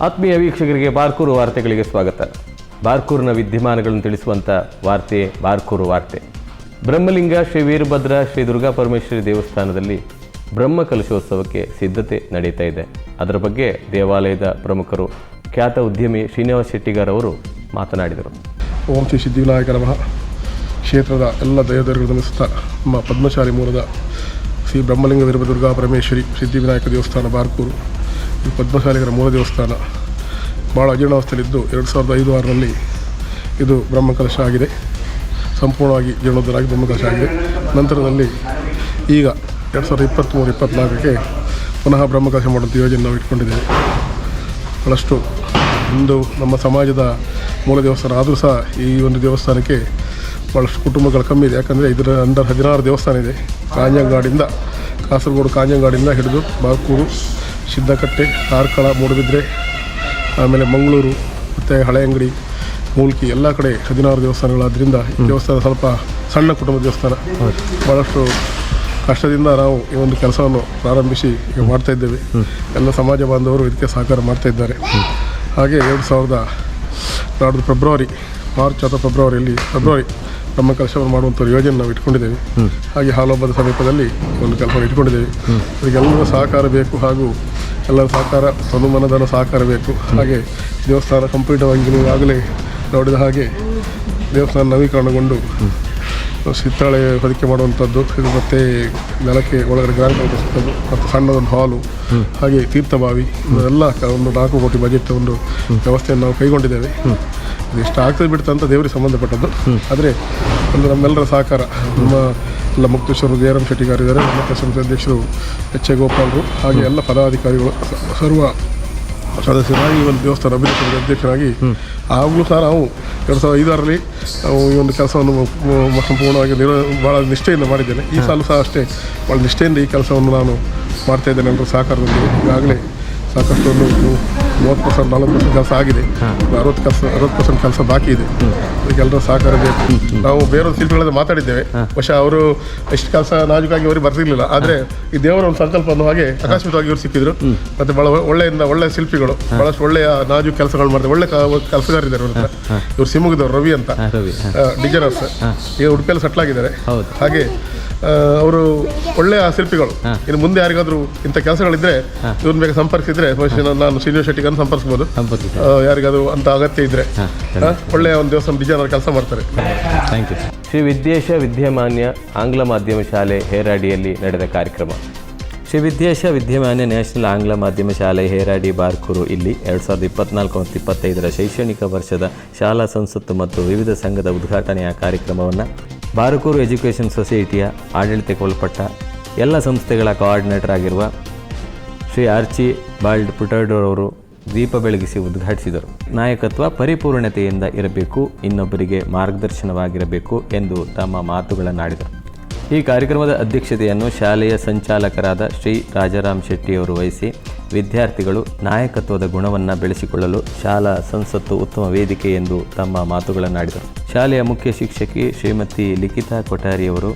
ಆತ್ಮೀಯ ವೀಕ್ಷಕರಿಗೆ ಬಾರ್ಕೂರು ವಾರ್ತೆಗಳಿಗೆ ಸ್ವಾಗತ. ಬಾರ್ಕೂರಿನ ವಿದ್ಯಮಾನಗಳನ್ನು ತಿಳಿಸುವಂಥ ವಾರ್ತೆ, ಬಾರ್ಕೂರು ವಾರ್ತೆ. ಬ್ರಹ್ಮಲಿಂಗ ಶ್ರೀ ವೀರಭದ್ರ ಶ್ರೀ ದುರ್ಗಾ ಪರಮೇಶ್ವರಿ ದೇವಸ್ಥಾನದಲ್ಲಿ ಬ್ರಹ್ಮ ಕಲಶೋತ್ಸವಕ್ಕೆ ಸಿದ್ಧತೆ ನಡೀತಾ ಇದೆ. ಅದರ ಬಗ್ಗೆ ದೇವಾಲಯದ ಪ್ರಮುಖರು ಖ್ಯಾತ ಉದ್ಯಮಿ ಶ್ರೀನಿವಾಸ ಶೆಟ್ಟಿಗಾರ್ ಅವರು ಮಾತನಾಡಿದರು. ಓಂ ಶ್ರೀ ಸಿದ್ಧಿವಿನಾಯಕ ನಮಃ. ಕ್ಷೇತ್ರದ ಎಲ್ಲ ದೇವದೇವರುಗಳು ಸುತ್ತ ನಮ್ಮ ಪದ್ಮಶಾಲಿ ಮೂಲದ ಶ್ರೀ ಬ್ರಹ್ಮಲಿಂಗ ವೀರಭದ್ರುರ್ಗಾ ಪರಮೇಶ್ವರಿ ಸಿದ್ಧಿವಿನಾಯಕ ದೇವಸ್ಥಾನ ಬಾರ್ಕೂರು. ಇದು ಪದ್ಮಶಾಲಿಗರ ಮೂಲ ದೇವಸ್ಥಾನ ಭಾಳ ಅಜೀರ್ಣಾವಸ್ಥೆಯಲ್ಲಿದ್ದು ಎರಡು ಸಾವಿರದ ಐದು ಆರರಲ್ಲಿ ಇದು ಬ್ರಹ್ಮಕಲಶ ಆಗಿದೆ. ಸಂಪೂರ್ಣವಾಗಿ ಜೀರ್ಣೋದ್ಧರಾಗಿ ಬ್ರಹ್ಮಕಲಶ ಆಗಿದೆ. ನಂತರದಲ್ಲಿ ಈಗ ಎರಡು ಸಾವಿರದ ಇಪ್ಪತ್ತ್ಮೂರು, ಇಪ್ಪತ್ತ್ನಾಲ್ಕಕ್ಕೆ ಪುನಃ ಬ್ರಹ್ಮಕಲಶ ಮಾಡುವಂಥ ಯೋಜನೆ ನಾವು ಇಟ್ಕೊಂಡಿದ್ದೇವೆ. ಭಾಳಷ್ಟು ಇಂದು ನಮ್ಮ ಸಮಾಜದ ಮೂಲ ದೇವಸ್ಥಾನ ಆದರೂ ಸಹ ಈ ಒಂದು ದೇವಸ್ಥಾನಕ್ಕೆ ಭಾಳಷ್ಟು ಕುಟುಂಬಗಳು ಕಮ್ಮಿ ಇದೆ. ಯಾಕಂದರೆ ಇದರ ಅಂಡರ್ ಹದಿನಾರು ದೇವಸ್ಥಾನ ಇದೆ. ಕಾಂಜಂಗಾಡಿಂದ ಕಾಸರಗೋಡು ಕಾಂಜಂಗಾಡಿಂದ ಹಿಡಿದು ಬಾರ್ಕೂರು ಸಿದ್ದಕಟ್ಟೆ ಕಾರ್ಕಳ ಮೂಡುಬಿದ್ರೆ, ಆಮೇಲೆ ಮಂಗಳೂರು ಮತ್ತು ಹಳೆಯಂಗಡಿ, ಮೂಲ್ಕಿ ಎಲ್ಲ ಕಡೆ ಹದಿನಾರು ದೇವಸ್ಥಾನಗಳಾದ್ದರಿಂದ ಈ ದೇವಸ್ಥಾನ ಸ್ವಲ್ಪ ಸಣ್ಣ ಕುಟುಂಬ ದೇವಸ್ಥಾನ. ಭಾಳಷ್ಟು ಕಷ್ಟದಿಂದ ನಾವು ಈ ಒಂದು ಕೆಲಸವನ್ನು ಪ್ರಾರಂಭಿಸಿ ಈಗ ಮಾಡ್ತಾ ಇದ್ದೇವೆ. ಎಲ್ಲ ಸಮಾಜ ಬಾಂಧವರು ಇದಕ್ಕೆ ಸಹಕಾರ ಮಾಡ್ತಾ ಇದ್ದಾರೆ. ಹಾಗೆ ಎರಡು ಸಾವಿರದ ನಾಡ್ದು ಫೆಬ್ರವರಿ, ಮಾರ್ಚ್ ಅಥವಾ ಫೆಬ್ರವರಿಯಲ್ಲಿ, ಫೆಬ್ರವರಿ ನಮ್ಮ ಕೆಲಸವನ್ನು ಮಾಡುವಂಥ ಯೋಜನೆ ನಾವು ಇಟ್ಕೊಂಡಿದ್ದೇವೆ. ಹಾಗೆ ಹಾಲೊಬ್ಬದ ಸಮೀಪದಲ್ಲಿ ಒಂದು ಕೆಲಸವನ್ನು ಇಟ್ಕೊಂಡಿದ್ದೇವೆ. ಅದಕ್ಕೆಲ್ಲರ ಸಹಕಾರ ಬೇಕು ಹಾಗೂ ಎಲ್ಲರ ಸಹಕಾರ ತನುಮನದನ ಸಹಕಾರ ಬೇಕು. ಹಾಗೆ ದೇವಸ್ಥಾನ ಕಂಪ್ಲೀಟವಾಗಿ ನೀವು ಆಗಲೇ ನೋಡಿದ ಹಾಗೆ ದೇವಸ್ಥಾನ ನವೀಕರಣಗೊಂಡು ಸಿತ್ತಾಳೆ ಹೊದಿಕೆ ಮಾಡುವಂಥದ್ದು. ಇದು ಮತ್ತು ನೆಲಕ್ಕೆ ಒಳಗಡೆ ಗ್ರಾಂಡ್ ಕಲ್ಪಿಸುವಂಥದ್ದು ಮತ್ತು ಸಣ್ಣದೊಂದು ಹಾಲು ಹಾಗೆ ತೀರ್ಥಬಾವಿ ಎಲ್ಲ ಒಂದು ನಾಲ್ಕು ಕೋಟಿ ಬಜೆಟ್ ಒಂದು ವ್ಯವಸ್ಥೆಯನ್ನು ನಾವು ಕೈಗೊಂಡಿದ್ದೇವೆ. ಇದು ಎಷ್ಟು ಆಗ್ತದೆ ಬಿಡ್ತಂತ ದೇವರಿಗೆ ಸಂಬಂಧಪಟ್ಟದ್ದು. ಆದರೆ ಒಂದು ನಮ್ಮೆಲ್ಲರ ಸಹಕಾರ, ನಮ್ಮ ಎಲ್ಲ ಮುಕ್ತೇಶ್ವರ ಜಯರಾಮ್ ಶೆಟ್ಟಿಗಾರಿದ್ದಾರೆ, ನಮ್ಮ ಸಂಸ್ಥೆ ಅಧ್ಯಕ್ಷರು ಎಚ್ ಎ ಗೋಪಾಲರು ಹಾಗೆ ಎಲ್ಲ ಪದಾಧಿಕಾರಿಗಳು, ಸರ್ವ ಸದಸ್ಯರಾಗಿ ಈ ಒಂದು ದೇವಸ್ಥಾನ ಅಭಿವೃದ್ಧಿ ಅಧ್ಯಕ್ಷರಾಗಿ ಆಗಲೂ ಸಹ ನಾವು ಎರಡು ಸಾವಿರದ ಐದಾರರಲ್ಲಿ ನಾವು ಈ ಒಂದು ಕೆಲಸವನ್ನು ಸಂಪೂರ್ಣವಾಗಿ ನಿರ ಭಾಳ ನಿಷ್ಠೆಯಿಂದ ಮಾಡಿದ್ದೇನೆ. ಈ ಸಾಲು ಸಹ ಅಷ್ಟೇ ಭಾಳ ನಿಷ್ಠೆಯಿಂದ ಈ ಕೆಲಸವನ್ನು ನಾನು ಮಾಡ್ತಾ ಇದ್ದೇನೆ ಎಲ್ಲರೂ ಸಹಕಾರದೊಂದಿಗೆ ಈಗಾಗಲೇ ಸಾಕಷ್ಟು ಒಂದು ಮೂವತ್ತು ಪರ್ಸೆಂಟ್ ನಲ್ವತ್ತು ಪರ್ಸೆಂಟ್ ಕೆಲಸ ಆಗಿದೆ. ಅರವತ್ತು ಕೆಲಸ ಅರವತ್ತು ಪರ್ಸೆಂಟ್ ಕೆಲಸ ಬಾಕಿ ಇದೆ. ಅದಕ್ಕೆ ಎಲ್ಲರೂ ಸಹಕಾರ ಬೇಕು. ನಾವು ಬೇರೆ ಶಿಲ್ಪಿಗಳಲ್ಲಿ ಮಾತಾಡಿದ್ದೇವೆ. ಬಹುಶಃ ಅವರು ಎಷ್ಟು ಕೆಲಸ ನಾಜುಕಾಗಿ ಅವರಿಗೆ ಬರ್ತಿರ್ಲಿಲ್ಲ. ಆದರೆ ಈ ದೇವರ ಒಂದು ಸಂಕಲ್ಪ ಅನ್ನೋ ಹಾಗೆ ಆಕಸ್ಮಿಕವಾಗಿ ಇವರು ಸಿಕ್ಕಿದ್ರು. ಮತ್ತೆ ಭಾಳ ಒಳ್ಳೆಯಿಂದ ಒಳ್ಳೆಯ ಶಿಲ್ಪಿಗಳು ಭಾಳಷ್ಟು ಒಳ್ಳೆಯ ನಾಜು ಕೆಲಸಗಳು ಮಾಡ್ತಾರೆ. ಒಳ್ಳೆ ಕೆಲಸಗಾರಿದ್ದಾರೆ ಅವ್ರ ಇವರು ಇವ್ರು ಶಿವಮೊಗ್ಗದವ್ರು ರವಿ ಅಂತ. ಡಿಜೈನರ್ಸ್ ಈಗ ಉಡುಪಿಯಲ್ಲಿ ಸೆಟ್ಲ್ ಆಗಿದ್ದಾರೆ. ಹಾಗೆ ಅವರು ಒಳ್ಳೆಯ ಶಿಲ್ಪಿಗಳು. ಇನ್ನು ಮುಂದೆ ಯಾರಿಗಾದ್ರೂ ಇಂಥ ಕೆಲಸಗಳಿದ್ರೆ ಇವ್ರನ್ನ ಬೇಗ ಸಂಪರ್ಕಿಸಿದ್ರೆ ಬಹುಶಃ ನಾನು- ಶ್ರೀನಿವಾಸ ಶೆಟ್ಟಿಗನ್ನು ಸಂಪರ್ಕಿಸ್ಬೋದು. ಯಾರಿಗಾದರೂ ಅಂತ ಅಗತ್ಯ ಇದ್ರೆ. ಒಳ್ಳೆಯ ಒಂದು ದೇವಸ್ಥಾನ ಡಿಸೈನರ್ ಕೆಲಸ ಮಾಡ್ತಾರೆ. Thank you. ಶ್ರೀ ವಿದ್ಯೇಶ ವಿದ್ಯಮಾನ್ಯ ಆಂಗ್ಲ ಮಾಧ್ಯಮ ಶಾಲೆ ಹೇರಾಡಿಯಲ್ಲಿ ನಡೆದ ಕಾರ್ಯಕ್ರಮ. ಶ್ರೀ ವಿದ್ಯೇಶ ವಿದ್ಯಮಾನ್ಯ ನ್ಯಾಷನಲ್ ಆಂಗ್ಲ ಮಾಧ್ಯಮ ಶಾಲೆ ಹೇರಾಡಿ ಬಾರ್ಕೂರು ಇಲ್ಲಿ ಎರಡು ಸಾವಿರದ ಇಪ್ಪತ್ನಾಲ್ಕು ಮತ್ತು ಇಪ್ಪತ್ತೈದರ ಶೈಕ್ಷಣಿಕ ವರ್ಷದ ಶಾಲಾ ಸಂಸತ್ತು ಮತ್ತು ವಿವಿಧ ಸಂಘದ ಉದ್ಘಾಟನೆಯ ಕಾರ್ಯಕ್ರಮವನ್ನು ಬಾರಕೂರು ಎಜುಕೇಷನ್ ಸೊಸೈಟಿಯ ಆಡಳಿತಕ್ಕೆ ಒಳಪಟ್ಟ ಎಲ್ಲ ಸಂಸ್ಥೆಗಳ ಕೋಆರ್ಡಿನೇಟರ್ ಆಗಿರುವ ಶ್ರೀ ಆರ್ಚಿ ಬಾಲ್ಡ್ ಪುಟರ್ಡೋರವರು ದೀಪ ಬೆಳಗಿಸಿ ಉದ್ಘಾಟಿಸಿದರು. ನಾಯಕತ್ವ ಪರಿಪೂರ್ಣತೆಯಿಂದ ಇರಬೇಕು, ಇನ್ನೊಬ್ಬರಿಗೆ ಮಾರ್ಗದರ್ಶನವಾಗಿರಬೇಕು ಎಂದು ತಮ್ಮ ಮಾತುಗಳನ್ನಾಡಿದರು ಈ ಕಾರ್ಯಕ್ರಮದ ಅಧ್ಯಕ್ಷತೆಯನ್ನು ಶಾಲೆಯ ಸಂಚಾಲಕರಾದ ಶ್ರೀ ರಾಜಾರಾಮ್ ಶೆಟ್ಟಿಯವರು ವಹಿಸಿ ವಿದ್ಯಾರ್ಥಿಗಳು ನಾಯಕತ್ವದ ಗುಣವನ್ನು ಬೆಳೆಸಿಕೊಳ್ಳಲು ಶಾಲಾ ಸಂಸತ್ತು ಉತ್ತಮ ವೇದಿಕೆ ಎಂದು ತಮ್ಮ ಮಾತುಗಳನ್ನಾಡಿದರು. ಶಾಲೆಯ ಮುಖ್ಯ ಶಿಕ್ಷಕಿ ಶ್ರೀಮತಿ ಲಿಖಿತಾ ಕೊಠಾರಿಯವರು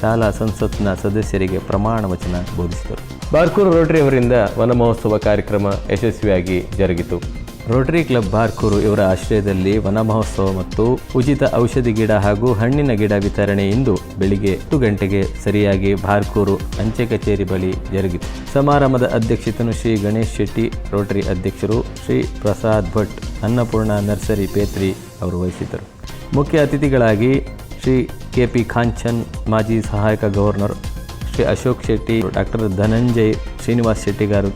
ಶಾಲಾ ಸಂಸತ್ನ ಸದಸ್ಯರಿಗೆ ಪ್ರಮಾಣ ವಚನ ಬೋಧಿಸಿದರು. ಬಾರ್ಕೂರು ರೋಟರಿ ಅವರಿಂದ ವನ ಮಹೋತ್ಸವ ಕಾರ್ಯಕ್ರಮ ಯಶಸ್ವಿಯಾಗಿ ಜರುಗಿತು. ರೋಟರಿ ಕ್ಲಬ್ ಬಾರ್ಕೂರು ಇವರ ಆಶ್ರಯದಲ್ಲಿ ವನ ಮಹೋತ್ಸವ ಮತ್ತು ಉಚಿತ ಔಷಧಿ ಗಿಡ ಹಾಗೂ ಹಣ್ಣಿನ ಗಿಡ ವಿತರಣೆ ಇಂದು ಬೆಳಿಗ್ಗೆ ಹತ್ತು ಗಂಟೆಗೆ ಸರಿಯಾಗಿ ಬಾರ್ಕೂರು ಅಂಚೆ ಕಚೇರಿ ಬಳಿ ಜರುಗಿತು. ಸಮಾರಂಭದ ಅಧ್ಯಕ್ಷತೆಯನ್ನು ಶ್ರೀ ಗಣೇಶ್ ಶೆಟ್ಟಿ, ರೋಟರಿ ಅಧ್ಯಕ್ಷರು ಶ್ರೀ ಪ್ರಸಾದ್ ಭಟ್, ಅನ್ನಪೂರ್ಣ ನರ್ಸರಿ ಪೇತ್ರಿ ಅವರು ವಹಿಸಿದ್ದರು. ಮುಖ್ಯ ಅತಿಥಿಗಳಾಗಿ ಶ್ರೀ ಕೆ ಪಿ ಖಾಂಚನ್ ಮಾಜಿ ಸಹಾಯಕ ಗವರ್ನರ್ ಶ್ರೀ ಅಶೋಕ್ ಶೆಟ್ಟಿ, ಡಾಕ್ಟರ್ ಧನಂಜಯ್ ಶ್ರೀನಿವಾಸ್ ಶೆಟ್ಟಿಗಾರ್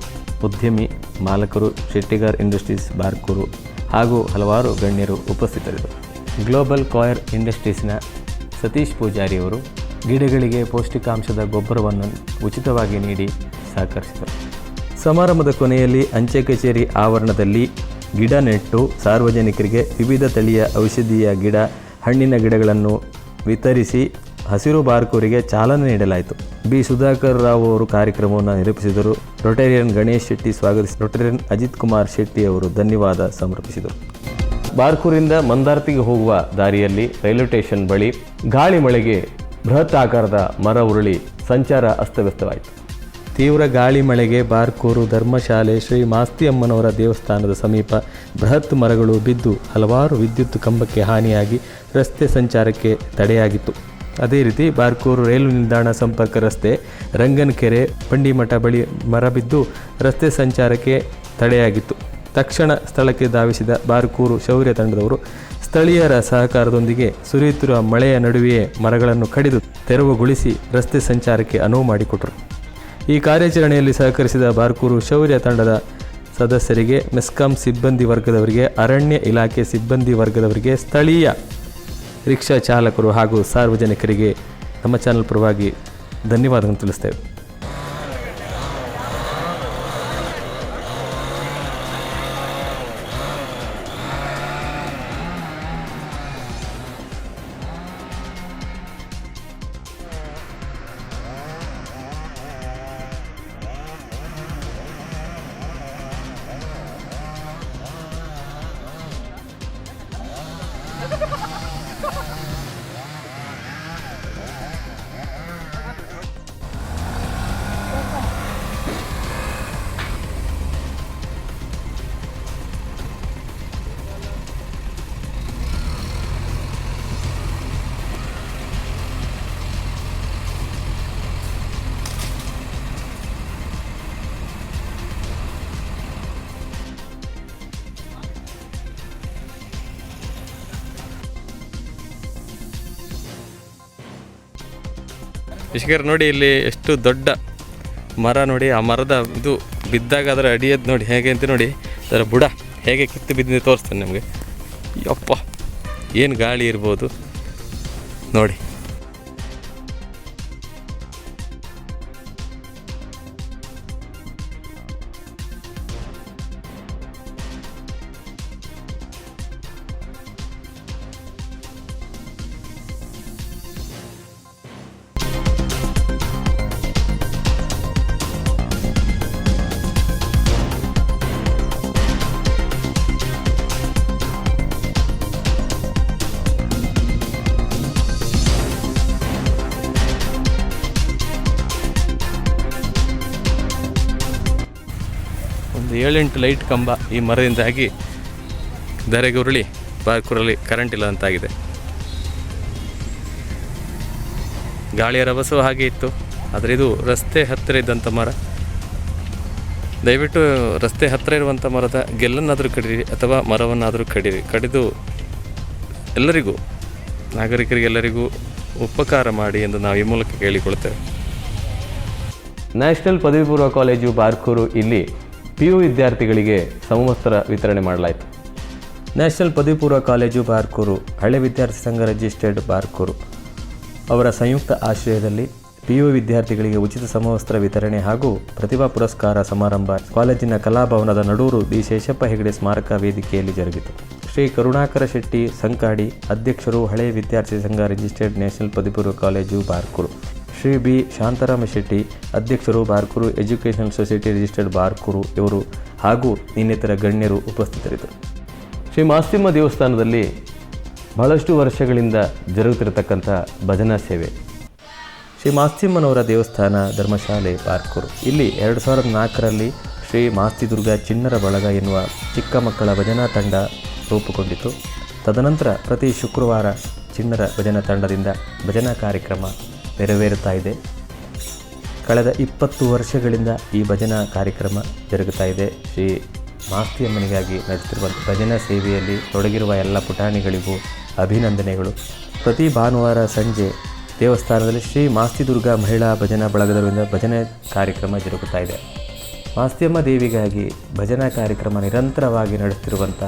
ಉದ್ಯಮಿ, ಮಾಲಕರು, ಶೆಟ್ಟಿಗಾರ್ ಇಂಡಸ್ಟ್ರೀಸ್ ಬಾರ್ಕೂರು ಹಾಗೂ ಹಲವಾರು ಗಣ್ಯರು ಉಪಸ್ಥಿತರಿದ್ದರು. ಗ್ಲೋಬಲ್ ಕಾಯರ್ ಇಂಡಸ್ಟ್ರೀಸ್ನ ಸತೀಶ್ ಪೂಜಾರಿಯವರು ಗಿಡಗಳಿಗೆ ಪೌಷ್ಟಿಕಾಂಶದ ಗೊಬ್ಬರವನ್ನು ಉಚಿತವಾಗಿ ನೀಡಿ ಸಹಕರಿಸಿದರು. ಸಮಾರಂಭದ ಕೊನೆಯಲ್ಲಿ ಅಂಚೆ ಕಚೇರಿ ಆವರಣದಲ್ಲಿ ಗಿಡ ನೆಟ್ಟು ಸಾರ್ವಜನಿಕರಿಗೆ ವಿವಿಧ ತಳಿಯ ಔಷಧೀಯ ಗಿಡ, ಹಣ್ಣಿನ ಗಿಡಗಳನ್ನು ವಿತರಿಸಿ ಹಸಿರು ಬಾರ್ಕೂರಿಗೆ ಚಾಲನೆ ನೀಡಲಾಯಿತು. ಬಿ. ಸುಧಾಕರ್ ರಾವ್ ಅವರು ಕಾರ್ಯಕ್ರಮವನ್ನು ನಿರೂಪಿಸಿದರು. ರೊಟೇರಿಯನ್ ಗಣೇಶ್ ಶೆಟ್ಟಿ ಸ್ವಾಗತಿಸಿ, ರೊಟೇರಿಯನ್ ಅಜಿತ್ ಕುಮಾರ್ ಶೆಟ್ಟಿ ಅವರು ಧನ್ಯವಾದ ಸಮರ್ಪಿಸಿದರು. ಬಾರ್ಕೂರಿಂದ ಮಂದಾರ್ತಿಗೆ ಹೋಗುವ ದಾರಿಯಲ್ಲಿ ರೈಲ್ವೆ ಸ್ಟೇಷನ್ ಬಳಿ ಗಾಳಿ ಮಳೆಗೆ ಬೃಹತ್ ಆಕಾರದ ಮರ ಉರುಳಿ ಸಂಚಾರ ಅಸ್ತವ್ಯಸ್ತವಾಯಿತು. ತೀವ್ರ ಗಾಳಿ ಮಳೆಗೆ ಬಾರ್ಕೂರು ಧರ್ಮಶಾಲೆ ಶ್ರೀ ಮಾಸ್ತಿ ಅಮ್ಮನವರ ದೇವಸ್ಥಾನದ ಸಮೀಪ ಬೃಹತ್ ಮರಗಳು ಬಿದ್ದು ಹಲವಾರು ವಿದ್ಯುತ್ ಕಂಬಕ್ಕೆ ಹಾನಿಯಾಗಿ ರಸ್ತೆ ಸಂಚಾರಕ್ಕೆ ತಡೆಯಾಗಿತ್ತು. ಅದೇ ರೀತಿ ಬಾರ್ಕೂರು ರೈಲು ನಿಲ್ದಾಣ ಸಂಪರ್ಕ ರಸ್ತೆ ರಂಗನಕೆರೆ ಬಂಡಿಮಠ ಬಳಿ ಮರ ಬಿದ್ದು ರಸ್ತೆ ಸಂಚಾರಕ್ಕೆ ತಡೆಯಾಗಿತ್ತು. ತಕ್ಷಣ ಸ್ಥಳಕ್ಕೆ ಧಾವಿಸಿದ ಬಾರ್ಕೂರು ಶೌರ್ಯ ತಂಡದವರು ಸ್ಥಳೀಯರ ಸಹಕಾರದೊಂದಿಗೆ ಸುರಿಯುತ್ತಿರುವ ಮಳೆಯ ನಡುವೆಯೇ ಮರಗಳನ್ನು ಕಡಿದು ತೆರವುಗೊಳಿಸಿ ರಸ್ತೆ ಸಂಚಾರಕ್ಕೆ ಅನುವು ಮಾಡಿಕೊಟ್ಟರು. ಈ ಕಾರ್ಯಾಚರಣೆಯಲ್ಲಿ ಸಹಕರಿಸಿದ ಬಾರ್ಕೂರು ಶೌರ್ಯ ತಂಡದ ಸದಸ್ಯರಿಗೆ ಮೆಸ್ಕಾಂ ಸಿಬ್ಬಂದಿ ವರ್ಗದವರಿಗೆ ಅರಣ್ಯ ಇಲಾಖೆ ಸಿಬ್ಬಂದಿ ವರ್ಗದವರಿಗೆ ಸ್ಥಳೀಯ ರಿಕ್ಷಾ ಚಾಲಕರು ಹಾಗೂ ಸಾರ್ವಜನಿಕರಿಗೆ ನಮ್ಮ ಚಾನಲ್ ಪರವಾಗಿ ಧನ್ಯವಾದಗಳನ್ನು ತಿಳಿಸ್ತೇವೆ. ಶಿಖರ್ ನೋಡಿ ಇಲ್ಲಿ ಎಷ್ಟು ದೊಡ್ಡ ಮರ ನೋಡಿ, ಆ ಮರದ ಇದು ಬಿದ್ದಾಗ ಅದರ ಅಡಿಯೋದು ನೋಡಿ, ಹೇಗೆ ಅಂತ ನೋಡಿ, ಅದರ ಬುಡ ಹೇಗೆ ಕಿತ್ತು ಬಿದ್ದಿದೆ ತೋರಿಸ್ತಾನೆ ನಿಮಗೆ. ಯಪ್ಪ, ಏನು ಗಾಳಿ ಇರ್ಬೋದು. ನೋಡಿ. ಏಳೆಂಟು ಲೈಟ್ ಕಂಬ ಈ ಮರದಿಂದಾಗಿ ಧರೆಗೆ ಉರುಳಿ ಬಾರ್ಕೂರಲ್ಲಿ ಕರೆಂಟ್ ಇಲ್ಲ ಅಂತಾಗಿದೆ ಗಾಳಿಯ ರಭಸವು ಹಾಗೆ ಇತ್ತು, ಆದರೆ ಇದು ರಸ್ತೆ ಹತ್ತಿರ ಇದ್ದಂಥ ಮರ. ದಯವಿಟ್ಟು ರಸ್ತೆ ಹತ್ತಿರ ಇರುವಂಥ ಮರದ ಗೆಲ್ಲನ್ನಾದರೂ ಕಡಿರಿ, ಅಥವಾ ಮರವನ್ನಾದರೂ ಕಡಿರಿ. ಕಡಿದು ಎಲ್ಲರಿಗೂ, ನಾಗರಿಕರಿಗೆಲ್ಲರಿಗೂ ಉಪಕಾರ ಮಾಡಿ ಎಂದು ನಾವು ಈ ಮೂಲಕ ಕೇಳಿಕೊಳ್ತೇವೆ ನ್ಯಾಷನಲ್ ಪದವಿ ಪೂರ್ವ ಕಾಲೇಜು ಬಾರ್ಕೂರು ಇಲ್ಲಿ ಪಿ ಯು ವಿದ್ಯಾರ್ಥಿಗಳಿಗೆ ಸಮವಸ್ತ್ರ ವಿತರಣೆ ಮಾಡಲಾಯಿತು. ನ್ಯಾಷನಲ್ ಪದವಿಪೂರ್ವ ಕಾಲೇಜು ಬಾರ್ಕೂರು, ಹಳೆ ವಿದ್ಯಾರ್ಥಿ ಸಂಘ ರಿಜಿಸ್ಟರ್ಡ್ ಬಾರ್ಕೂರು. ಅವರ ಸಂಯುಕ್ತ ಆಶ್ರಯದಲ್ಲಿ ಪಿ ಯು ವಿದ್ಯಾರ್ಥಿಗಳಿಗೆ ಉಚಿತ ಸಮವಸ್ತ್ರ ವಿತರಣೆ ಹಾಗೂ ಪ್ರತಿಭಾ ಪುರಸ್ಕಾರ ಸಮಾರಂಭ ಕಾಲೇಜಿನ ಕಲಾಭವನದ ನಡೂರು ಬಿ ಶೇಷಪ್ಪ ಹೆಗಡೆ ಸ್ಮಾರಕ ವೇದಿಕೆಯಲ್ಲಿ ಜರುಗಿತು. ಶ್ರೀ ಕರುಣಾಕರ ಶೆಟ್ಟಿ ಸಂಕಾಡಿ ಅಧ್ಯಕ್ಷರು ಹಳೆ ವಿದ್ಯಾರ್ಥಿ ಸಂಘ ರಿಜಿಸ್ಟರ್ಡ್ ನ್ಯಾಷನಲ್ ಪದವಿಪೂರ್ವ ಕಾಲೇಜು ಬಾರ್ಕೂರು. ಶ್ರೀ ಬಿ ಶಾಂತಾರಾಮ ಶೆಟ್ಟಿ, ಅಧ್ಯಕ್ಷರು Barkur education society registered Barkur ಇವರು ಹಾಗೂ ಇನ್ನಿತರ ಗಣ್ಯರು ಉಪಸ್ಥಿತರಿದ್ದರು. ಶ್ರೀ ಮಾಸ್ತಿಮ್ಮ ದೇವಸ್ಥಾನದಲ್ಲಿ ಬಹಳಷ್ಟು ವರ್ಷಗಳಿಂದ ಜರುಗುತ್ತಿರತಕ್ಕಂಥ ಭಜನಾ ಸೇವೆ. ಶ್ರೀ ಮಾಸ್ತಿಮ್ಮನವರ ದೇವಸ್ಥಾನ ಧರ್ಮಶಾಲೆ, ಬಾರ್ಕೂರು. ಇಲ್ಲಿ ಎರಡು ಸಾವಿರದ ನಾಲ್ಕರಲ್ಲಿ ಶ್ರೀ ಮಾಸ್ತಿ ದುರ್ಗಾ ಚಿಣ್ಣರ ಬಳಗ ಎನ್ನುವ ಚಿಕ್ಕ ಮಕ್ಕಳ ಭಜನಾ ತಂಡ ರೂಪುಗೊಂಡಿತು. ತದನಂತರ ಪ್ರತಿ ಶುಕ್ರವಾರ ಚಿನ್ನರ ಭಜನಾ ತಂಡದಿಂದ ಭಜನಾ ಕಾರ್ಯಕ್ರಮ ನೆರವೇರುತ್ತಾ ಇದೆ. ಕಳೆದ ಇಪ್ಪತ್ತು ವರ್ಷಗಳಿಂದ ಈ ಭಜನಾ ಕಾರ್ಯಕ್ರಮ ಜರುಗುತ್ತಾ ಇದೆ. ಶ್ರೀ ಮಾಸ್ತಿಯಮ್ಮನಿಗಾಗಿ ನಡೆಸುತ್ತಿರುವ ಭಜನಾ ಸೇವೆಯಲ್ಲಿ ತೊಡಗಿರುವ ಎಲ್ಲ ಪುಟಾಣಿಗಳಿಗೂ ಅಭಿನಂದನೆಗಳು. ಪ್ರತಿ ಭಾನುವಾರ ಸಂಜೆ ದೇವಸ್ಥಾನದಲ್ಲಿ ಶ್ರೀ ಮಾಸ್ತಿ ದುರ್ಗಾ ಮಹಿಳಾ ಭಜನಾ ಬಳಗದವರಿಂದ ಭಜನೆ ಕಾರ್ಯಕ್ರಮ ಜರುಗುತ್ತಾ ಇದೆ. ಮಾಸ್ತಿಯಮ್ಮ ದೇವಿಗಾಗಿ ಭಜನಾ ಕಾರ್ಯಕ್ರಮ ನಿರಂತರವಾಗಿ ನಡೆಸ್ತಿರುವಂಥ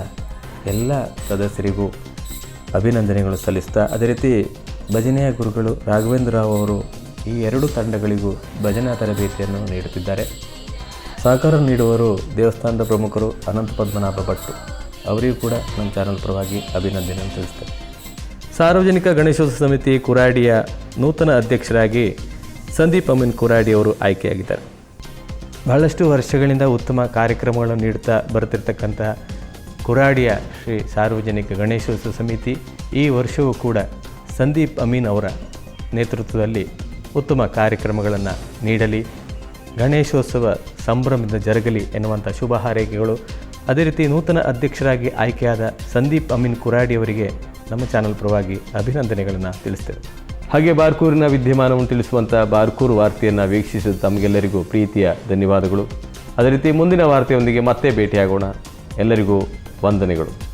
ಎಲ್ಲ ಸದಸ್ಯರಿಗೂ ಅಭಿನಂದನೆಗಳು ಸಲ್ಲಿಸ್ತಾ ಅದೇ ರೀತಿ ಭಜನೆಯ ಗುರುಗಳು ರಾಘವೇಂದ್ರ ರಾವ್ ಅವರು ಈ ಎರಡು ತಂಡಗಳಿಗೂ ಭಜನಾ ತರಬೇತಿಯನ್ನು ನೀಡುತ್ತಿದ್ದಾರೆ. ಸಹಕಾರ ನೀಡುವವರು ದೇವಸ್ಥಾನದ ಪ್ರಮುಖರು ಅನಂತ ಪದ್ಮನಾಭ ಭಟ್ಟು ಅವರಿಗೂ ಕೂಡ ನಮ್ಮ ಚಾನಲ್ ಪರವಾಗಿ ಅಭಿನಂದನೆ ತಿಳಿಸ್ತೇನೆ. ಸಾರ್ವಜನಿಕ ಗಣೇಶೋತ್ಸವ ಸಮಿತಿ ಕುರಾಡಿಯ ನೂತನ ಅಧ್ಯಕ್ಷರಾಗಿ ಸಂದೀಪ್ ಅಮೀನ್ ಕುರಾಡಿ ಅವರು ಆಯ್ಕೆಯಾಗಿದ್ದಾರೆ. ಬಹಳಷ್ಟು ವರ್ಷಗಳಿಂದ ಉತ್ತಮ ಕಾರ್ಯಕ್ರಮಗಳನ್ನು ನೀಡುತ್ತಾ ಬರುತ್ತಿರ್ತಕ್ಕಂಥ ಕುರಾಡಿಯ ಶ್ರೀ ಸಾರ್ವಜನಿಕ ಗಣೇಶೋತ್ಸವ ಸಮಿತಿ ಈ ವರ್ಷವೂ ಕೂಡ ಸಂದೀಪ್ ಅಮೀನ್ ಅವರ ನೇತೃತ್ವದಲ್ಲಿ ಉತ್ತಮ ಕಾರ್ಯಕ್ರಮಗಳನ್ನು ನೀಡಲಿ. ಗಣೇಶೋತ್ಸವ ಸಂಭ್ರಮದಿಂದ ಜರಗಲಿ ಎನ್ನುವಂಥ ಶುಭ ಹಾರೈಕೆಗಳು. ಅದೇ ರೀತಿ ನೂತನ ಅಧ್ಯಕ್ಷರಾಗಿ ಆಯ್ಕೆಯಾದ ಸಂದೀಪ್ ಅಮೀನ್ ಕುರಾಡಿ ಅವರಿಗೆ ನಮ್ಮ ಚಾನಲ್ ಪರವಾಗಿ ಅಭಿನಂದನೆಗಳನ್ನು ತಿಳಿಸ್ತೇವೆ. ಹಾಗೆ ಬಾರ್ಕೂರಿನ ವಿದ್ಯಮಾನವನ್ನು ತಿಳಿಸುವಂಥ ಬಾರ್ಕೂರು ವಾರ್ತೆಯನ್ನು ವೀಕ್ಷಿಸಿದ ತಮಗೆಲ್ಲರಿಗೂ ಪ್ರೀತಿಯ ಧನ್ಯವಾದಗಳು. ಅದೇ ರೀತಿ ಮುಂದಿನ ವಾರ್ತೆಯೊಂದಿಗೆ ಮತ್ತೆ ಭೇಟಿಯಾಗೋಣ. ಎಲ್ಲರಿಗೂ ವಂದನೆಗಳು.